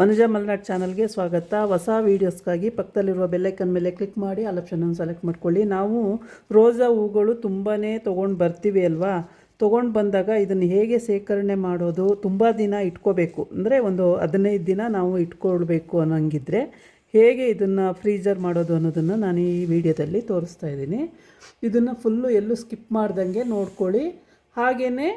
ವನಜಾ ಮಲ್ನಾಡ್ ಚಾನಲ್ಗೆ ಸ್ವಾಗತ. ಹೊಸ ವೀಡಿಯೋಸ್ಗಾಗಿ ಪಕ್ಕದಲ್ಲಿರುವ ಬೆಲ್ಲೈಕನ್ ಮೇಲೆ ಕ್ಲಿಕ್ ಮಾಡಿ, ಆಲ್ ಆಪ್ಷನನ್ನು ಸೆಲೆಕ್ಟ್ ಮಾಡ್ಕೊಳ್ಳಿ. ನಾವು ರೋಸಾ ಹೂಗಳು ತುಂಬಾ ತೊಗೊಂಡು ಬರ್ತೀವಿ ಅಲ್ವಾ? ತೊಗೊಂಡು ಬಂದಾಗ ಇದನ್ನು ಹೇಗೆ ಶೇಖರಣೆ ಮಾಡೋದು, ತುಂಬ ದಿನ ಇಟ್ಕೋಬೇಕು, ಅಂದರೆ ಒಂದು ಹದಿನೈದು ದಿನ ನಾವು ಇಟ್ಕೊಳ್ಬೇಕು ಅನ್ನೋಂಗಿದ್ರೆ ಹೇಗೆ ಇದನ್ನು ಫ್ರೀಜರ್ ಮಾಡೋದು ಅನ್ನೋದನ್ನು ನಾನು ಈ ವಿಡಿಯೋದಲ್ಲಿ ತೋರಿಸ್ತಾ ಇದ್ದೀನಿ. ಇದನ್ನು ಫುಲ್ಲು ಎಲ್ಲೂ ಸ್ಕಿಪ್ ಮಾಡ್ದಂಗೆ ನೋಡ್ಕೊಳ್ಳಿ. ಹಾಗೆಯೇ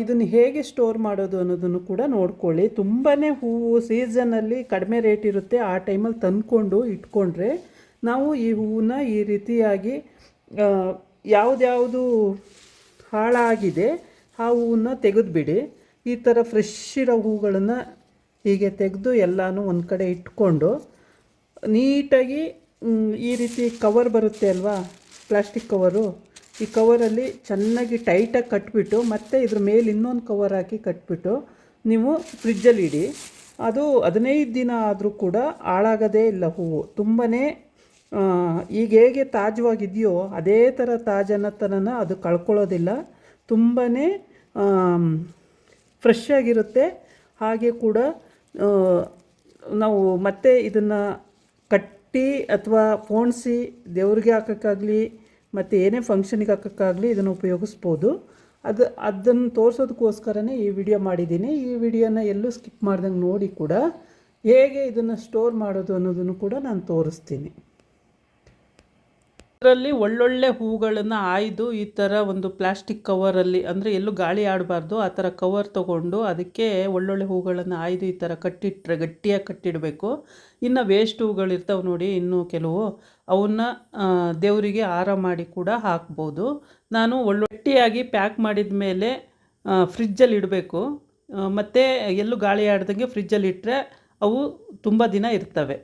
ಇದನ್ನು ಹೇಗೆ ಸ್ಟೋರ್ ಮಾಡೋದು ಅನ್ನೋದನ್ನು ಕೂಡ ನೋಡ್ಕೊಳ್ಳಿ. ತುಂಬಾ ಹೂವು ಸೀಸನಲ್ಲಿ ಕಡಿಮೆ ರೇಟ್ ಇರುತ್ತೆ. ಆ ಟೈಮಲ್ಲಿ ತಂದ್ಕೊಂಡು ಇಟ್ಕೊಂಡ್ರೆ ನಾವು ಈ ಹೂವನ್ನ ಈ ರೀತಿಯಾಗಿ ಯಾವುದ್ಯಾವುದು ಹಾಳಾಗಿದೆ ಆ ಹೂವನ್ನ ತೆಗೆದುಬಿಡಿ. ಈ ಥರ ಫ್ರೆಶ್ ಇರೋ ಹೂಗಳನ್ನು ಹೀಗೆ ತೆಗೆದು ಎಲ್ಲನೂ ಒಂದು ಕಡೆ ಇಟ್ಕೊಂಡು, ನೀಟಾಗಿ ಈ ರೀತಿ ಕವರ್ ಬರುತ್ತೆ ಅಲ್ವಾ? ಪ್ಲಾಸ್ಟಿಕ್ ಕವರು ಈ ಕವರಲ್ಲಿ ಚೆನ್ನಾಗಿ ಟೈಟಾಗಿ ಕಟ್ಬಿಟ್ಟು ಮತ್ತೆ ಇದ್ರ ಮೇಲೆ ಇನ್ನೊಂದು ಕವರ್ ಹಾಕಿ ಕಟ್ಬಿಟ್ಟು ನೀವು ಫ್ರಿಜ್ಜಲ್ಲಿ ಇಡಿ. ಅದು ಹದಿನೈದು ದಿನ ಆದರೂ ಕೂಡ ಹಾಳಾಗೋದೇ ಇಲ್ಲ ಹೂವು. ತುಂಬಾ ಈಗ ಹೇಗೆ ತಾಜವಾಗಿದೆಯೋ ಅದೇ ಥರ ತಾಜನತನನ ಅದು ಕಳ್ಕೊಳ್ಳೋದಿಲ್ಲ. ತುಂಬಾ ಫ್ರೆಶ್ ಆಗಿರುತ್ತೆ. ಹಾಗೆ ಕೂಡ ನಾವು ಮತ್ತೆ ಇದನ್ನು ಕಟ್ಟಿ ಅಥವಾ ಫೋಣಿಸಿ ದೇವ್ರಿಗೆ ಹಾಕೋಕ್ಕಾಗಲಿ ಮತ್ತು ಏನೇ ಫಂಕ್ಷನಿಗೆ ಹಾಕೋಕ್ಕಾಗಲಿ ಇದನ್ನು ಉಪಯೋಗಿಸ್ಬೋದು. ಅದು, ಅದನ್ನು ತೋರಿಸೋದಕ್ಕೋಸ್ಕರನೇ ಈ ವಿಡಿಯೋ ಮಾಡಿದ್ದೀನಿ. ಈ ವಿಡಿಯೋನ ಎಲ್ಲೂ ಸ್ಕಿಪ್ ಮಾಡ್ದಂಗೆ ನೋಡಿ ಕೂಡ ಹೇಗೆ ಇದನ್ನು ಸ್ಟೋರ್ ಮಾಡೋದು ಅನ್ನೋದನ್ನು ಕೂಡ ನಾನು ತೋರಿಸ್ತೀನಿ. ಇದರಲ್ಲಿ ಒಳ್ಳೊಳ್ಳೆ ಹೂಗಳನ್ನು ಆಯ್ದು ಈ ಥರ ಒಂದು ಪ್ಲಾಸ್ಟಿಕ್ ಕವರಲ್ಲಿ ಅಂದರೆ ಎಲ್ಲೂ ಗಾಳಿ ಆಡಬಾರ್ದು, ಆ ಥರ ಕವರ್ ತೊಗೊಂಡು ಅದಕ್ಕೆ ಒಳ್ಳೊಳ್ಳೆ ಹೂಗಳನ್ನು ಆಯ್ದು ಈ ಥರ ಕಟ್ಟಿಟ್ರೆ, ಗಟ್ಟಿಯಾಗಿ ಕಟ್ಟಿಡಬೇಕು. ಇನ್ನು ವೇಸ್ಟ್ ಹೂಗಳಿರ್ತಾವೆ ನೋಡಿ ಇನ್ನೂ ಕೆಲವು. ಅವನ್ನ ದೇವರಿಗೆ ಹಾರ ಮಾಡಿ ಕೂಡ ಹಾಕ್ಬೋದು. ನಾನು ಒಳ್ಳೆ ಗಟ್ಟಿಯಾಗಿ ಪ್ಯಾಕ್ ಮಾಡಿದ ಮೇಲೆ ಫ್ರಿಜ್ಜಲ್ಲಿ ಇಡಬೇಕು. ಮತ್ತು ಎಲ್ಲೂ ಗಾಳಿ ಆಡ್ದಂಗೆ ಫ್ರಿಜ್ಜಲ್ಲಿ ಇಟ್ಟರೆ ಅವು ತುಂಬ ದಿನ ಇರ್ತವೆ.